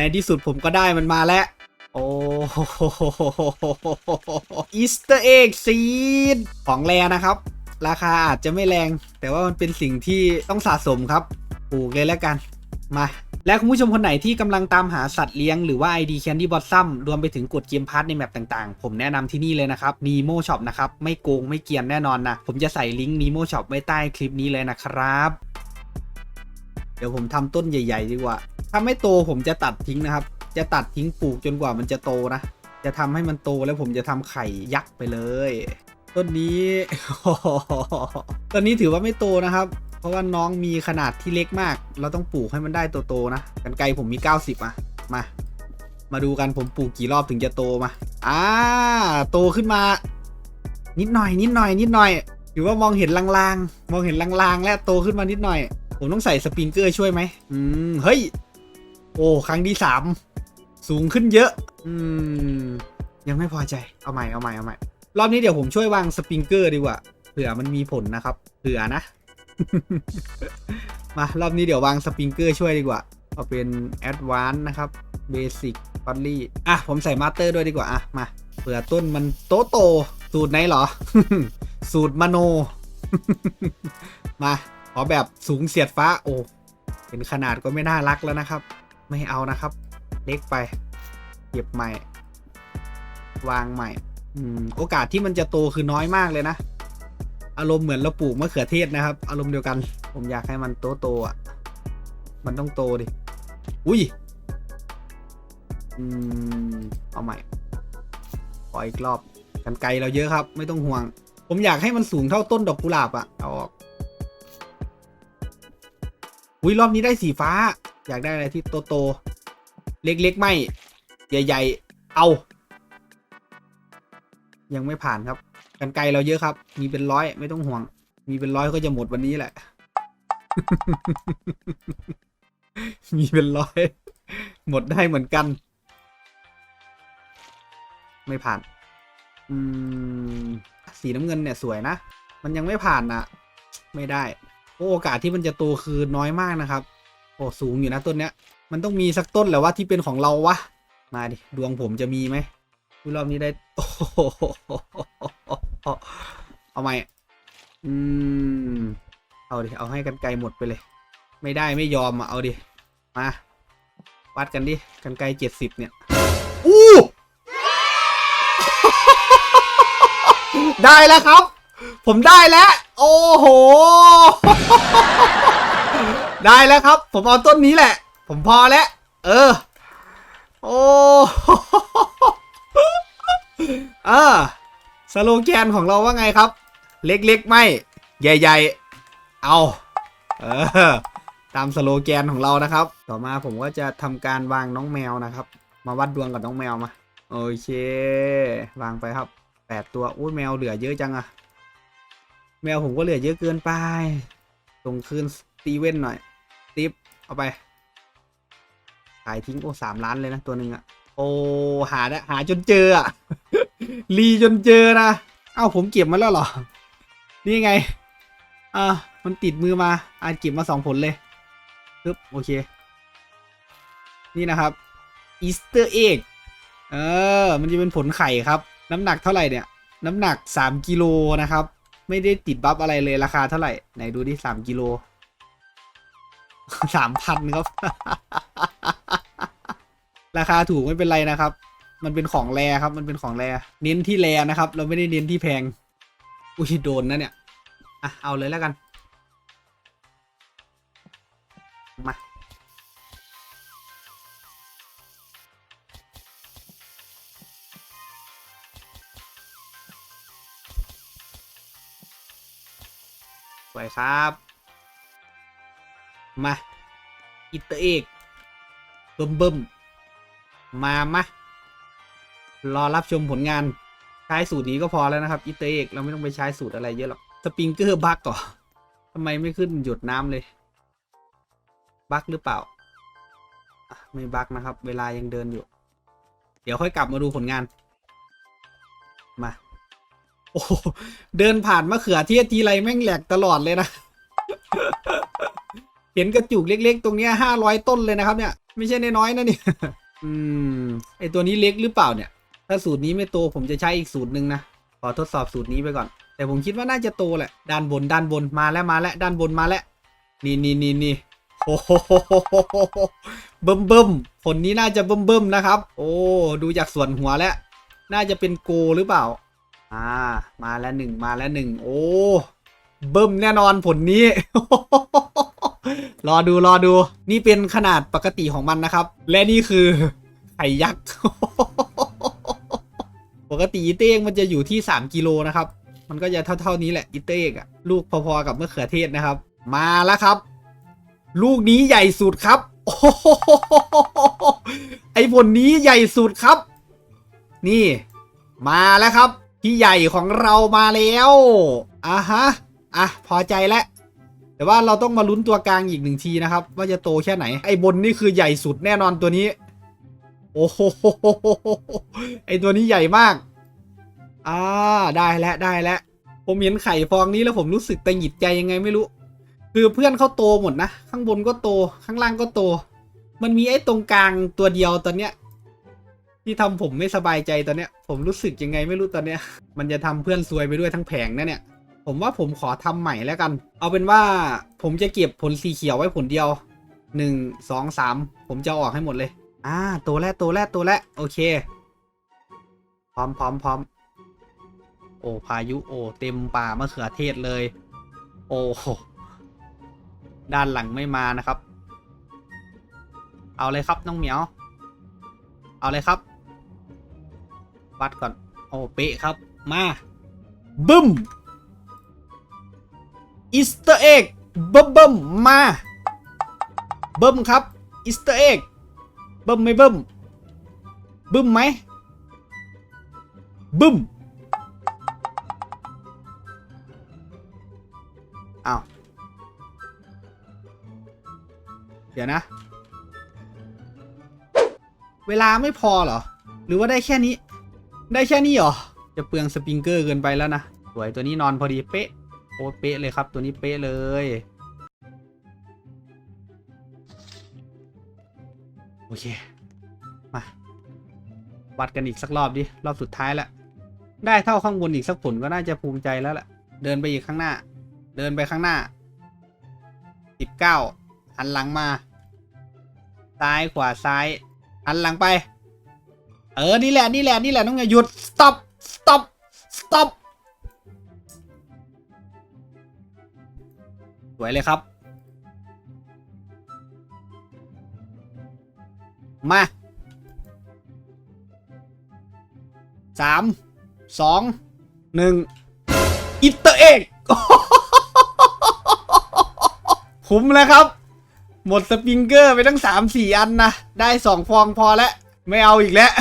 ในที่สุดผมก็ได้มันมาแล้ว โอ้อีสเตอร์เอ็กซีดของแรนะครับ ราคาอาจจะไม่แรง แต่ว่ามันเป็นสิ่งที่ต้องสะสมครับปลูกเลยแล้วกัน มาและคุณผู้ชมคนไหนที่กำลังตามหาสัตว์เลี้ยงหรือว่า ID Candy b o t s o m รวมไปถึงกดเกมพาร์ทในแมปต่างๆ ผมแนะนำที่นี่เลยนะครับ Nemo Shop นะครับ ไม่โกงไม่เกียนแน่นอนนะ ผมจะใส่ลิงก์ Nemo Shop ไว้ใต้คลิปนี้เลยนะครับ เดี๋ยวผมทำต้นใหญ่ ๆ ดีกว่า ถ้าไม่โตผมจะตัดทิ้งนะครับ จะตัดทิ้งปลูกจนกว่ามันจะโตนะ จะทำให้มันโตแล้วผมจะทำไข่ยักษ์ไปเลย ต้นนี้ ต้นนี้ถือว่าไม่โตนะครับ เพราะว่าน้องมีขนาดที่เล็กมาก เราต้องปลูกให้มันได้โตๆนะกันไกรผมมี 90 อะ มา มาดูกันผมปลูกกี่รอบถึงจะโตมา อ่า โตขึ้นมา นิดหน่อยนิดหน่อยนิดหน่อยถือว่ามองเห็นลางๆ มองเห็นลางๆ และโตขึ้นมานิดหน่อย ผมต้องใส่สปริงเกอร์ช่วยไหมอืม เฮ้ย อ้ครั้งที่สามสูงขึ้นเยอะ อืม ยังไม่พอใจ เอาใหม่เอาใหม่เอาใหม่ รอบนี้เดี๋ยวผมช่วยวางสปริงเกอร์ดีกว่า เผื่อมันมีผลนะครับ เผื่อนะ มารอบนี้เดี๋ยววางสปริงเกอร์ช่วยดีกว่า เอาเป็นแอดวานซ์นะครับ เบสิกฟอลลี่ อะ ผมใส่มาสเตอร์ด้วยดีกว่า อะ มา เผื่อต้นมันโตโต สูตรไหนเหรอ สูตรมโน มา ขอแบบสูงเสียดฟ้า โอ้เห็นขนาดก็ไม่น่ารักแล้วนะครับ ไม่เอานะครับ เล็กไปเก็บใหม่ วางใหม่ อืม โอกาสที่มันจะโตคือน้อยมากเลยนะ อารมณ์เหมือนเราปลูกมะเขือเทศนะครับ อารมณ์เดียวกัน ผมอยากให้มันโตโตอะ มันต้องโตดิ อุ้ย อืม เอาใหม่ขออีกรอบ กันไกลเราเยอะครับ ไม่ต้องห่วง ผมอยากให้มันสูงเท่าต้นดอกกุหลาบอะเอาออก อุ้ยรอบนี้ได้สีฟ้า อยากได้อะไรที่โตโตๆเล็กๆไม่ ใหญ่ ๆ เอา ยังไม่ผ่านครับ กันไกลเราเยอะครับ มีเป็นร้อยไม่ต้องห่วง มีเป็นร้อยก็จะหมดวันนี้แหละ มีเป็นร้อย หมดได้เหมือนกัน ไม่ผ่าน อืม สีน้ำเงินเนี่ยสวยนะ มันยังไม่ผ่านนะไม่ได้ โอกาสที่มันจะโตคือน้อยมากนะครับ โอ้สูงอยู่นะต้นเนี้ย มันต้องมีสักต้นแหละว่าที่เป็นของเราวะ มาดิดวงผมจะมีไหมรอบนี้ได้ โอ้เอาใหมอืม เอาดิ เอาให้กันไกลหมดไปเลย ไม่ได้ไม่ยอมอะ เอาดิ มา วัดกันดิ กันไกลเจ็ดสิบเนี่ย อู้ได้แล้วครับ ผมได้แล้ว โอ้โห ได้แล้วครับ ผมเอาต้นนี้แหละ ผมพอแล้ว เออ โอ้เออสโลแกนของเราว่าไงครับ เล็กๆ ไม่ ใหญ่ ๆ เอาเออตามสโลแกนของเรานะครับ ต่อมาผมก็จะทำการวางน้องแมวนะครับ มาวัดดวงกับน้องแมวมา โอเค วางไปครับแปดตัว อุ้ยแมวเหลือเยอะจังอะ แมวผมก็เหลือเยอะเกินไปส่งคืนสตีเว่นหน่อยสตีฟเอาไป ขายทิ้งโอ้สามล้านเลยนะ ตัวหนึ่งอะโอ้หาได้หาจนเจออะรีจนเจอนะ เอ้าผมเก็บมาแล้วหรอ นี่ไง อ่ามันติดมือมาอ่าเก็บมาสองผลเลยปึ๊บโอเค นี่นะครับอีสเตอร์เอ็กเออ มันจะเป็นผลไข่ครับ น้ำหนักเท่าไหร่เนี่ย น้ำหนักสามกิโลนะครับ ไม่ได้ติดบัฟอะไรเลยราคาเท่าไหร่ ไหนดูดิสามกิโลสามพันครับ ราคาถูกไม่เป็นไรนะครับ มันเป็นของแรครับ มันเป็นของแรเน้นที่แรนะครับ เราไม่ได้เน้นที่แพง อุ้ยโดนนะเนี่ย อะ เอาเลยแล้วกัน วยครับ มาอิตเตอร์เอกเบิ่มเบิ่มมามา รอรับชมผลงาน ใช้สูตรนี้ก็พอแล้วนะครับอิตเตอร์เอกเราไม่ต้องไปใช้สูตรอะไรเยอะหรอก สปริงเกอร์บักก่อทำไมไม่ขึ้นหยดน้ำเลย บักหรือเปล่า ไม่บักนะครับ เวลายังเดินอยู่ เดี๋ยวค่อยกลับมาดูผลงาน มา โอ้เดินผ่านมะเขือเทศทีไรแม่งแหลกตลอดเลยนะ เห็นกระจุกเล็กๆ ตรงเนี้ยห้าร้อยต้นเลยนะครับเนี่ย ไม่ใช่น้อยๆนะเนี่ยอืมไอตัวนี้เล็กหรือเปล่าเนี่ย ถ้าสูตรนี้ไม่โตผมจะใช้อีกสูตรหนึ่งนะ ขอทดสอบสูตรนี้ไปก่อน แต่ผมคิดว่าน่าจะโตแหละ ด้านบนด้านบนมาแล้วมาแล้วด้านบนมาแล้ว นี่นี่นี่นี่โอ้โหเบิ่มเบิ่มผลนี้น่าจะเบิ่มเบิ่มนะครับ โอ้ ดูจากส่วนหัวแล้ว น่าจะเป็นโกหรือเปล่า อ่า มาแล้วหนึ่งมาแล้วหนึ่งโอ้เบิ่มแน่นอนผลนี้ รอดูรอดู นี่เป็นขนาดปกติของมันนะครับ และนี่คือไข่ยักษ์ ปกติอีเต้งมันจะอยู่ที่ 3 กิโลนะครับ มันก็จะเท่า ๆนี้แหละอีเต้งอะลูกพอๆกับมะเขือเทศนะครับ มาแล้วครับ ลูกนี้ใหญ่สุดครับ ไอ้ผลนี้ใหญ่สุดครับ นี่ มาแล้วครับ พี่ใหญ่ของเรามาแล้วอะฮะอะพอใจแล้วแต่ว่าเราต้องมาลุ้นตัวกลางอีกหนึ่งทีนะครับ ว่าจะโตแค่ไหน ไอ้บนนี่คือใหญ่สุดแน่นอนตัวนี้ โอ้โหไอ้ตัวนี้ใหญ่มากอ่าได้แล้วได้แล้วผมเห็นไข่ฟองนี้แล้วผมรู้สึกตังหงิดใจยังไงไม่รู้ คือเพื่อนเขาโตหมดนะ ข้างบนก็โตข้างล่างก็โต มันมีไอ้ตรงกลางตัวเดียวตอนเนี้ย ที่ทำผมไม่สบายใจตอนเนี้ย ผมรู้สึกยังไงไม่รู้ตอนเนี้ย มันจะทำเพื่อนซวยไปด้วยทั้งแผงนะเนี่ย ผมว่าผมขอทำใหม่แล้วกัน เอาเป็นว่าผมจะเก็บผลสีเขียวไว้ผลเดียวหนึ่งสองสามผมจะอออกให้หมดเลย อ่า ตัวแรกตัวแรกตัวแรกโอเค พร้อมพร้อมพร้อมโอ้พายุโอ้เต็มป่ามะเขือเทศเลย โอ้โหด้านหลังไม่มานะครับ เอาเลยครับน้องเหมียว เอาเลยครับ วัดก่อน โอ้เป๊ะครับ มาบึ้มอิสเตอร์เอ็กบึ้มบึ้มมาบึ้มครับอิสเตอร์เอ็กบึ้มไม่บึ้มบึ้มไหมบึ้มอ้าวเดี๋ยวนะ เวลาไม่พอเหรอ หรือว่าได้แค่นี้ ได้แค่นี้เหรอ จะเปลืองสปริงเกอร์เกินไปแล้วนะ สวยตัวนี้นอนพอดีเป๊ะ โอ้เป๊ะเลยครับ ตัวนี้เป๊ะเลย โอเค มา วัดกันอีกสักรอบดิ รอบสุดท้ายแล้วได้เท่าข้างบนอีกสักผลก็น่าจะภูมิใจแล้วแหละเดินไปอีกข้างหน้า เดินไปข้างหน้าสิบเก้าหันหลังมา ซ้ายขวาซ้าย หันหลังไป เออ นี่แหละ นี่แหละ นี่แหละต้องอย่าหยุด stop stop stop สวยเลยครับ มาสามสองหนึ่งอิตเตอร์เอกคุ้มแล้วครับ หมดสปริงเกอร์ไปตั้งสามสี่อันนะ ได้สองฟองพอแล้ว ไม่เอาอีกแล้ว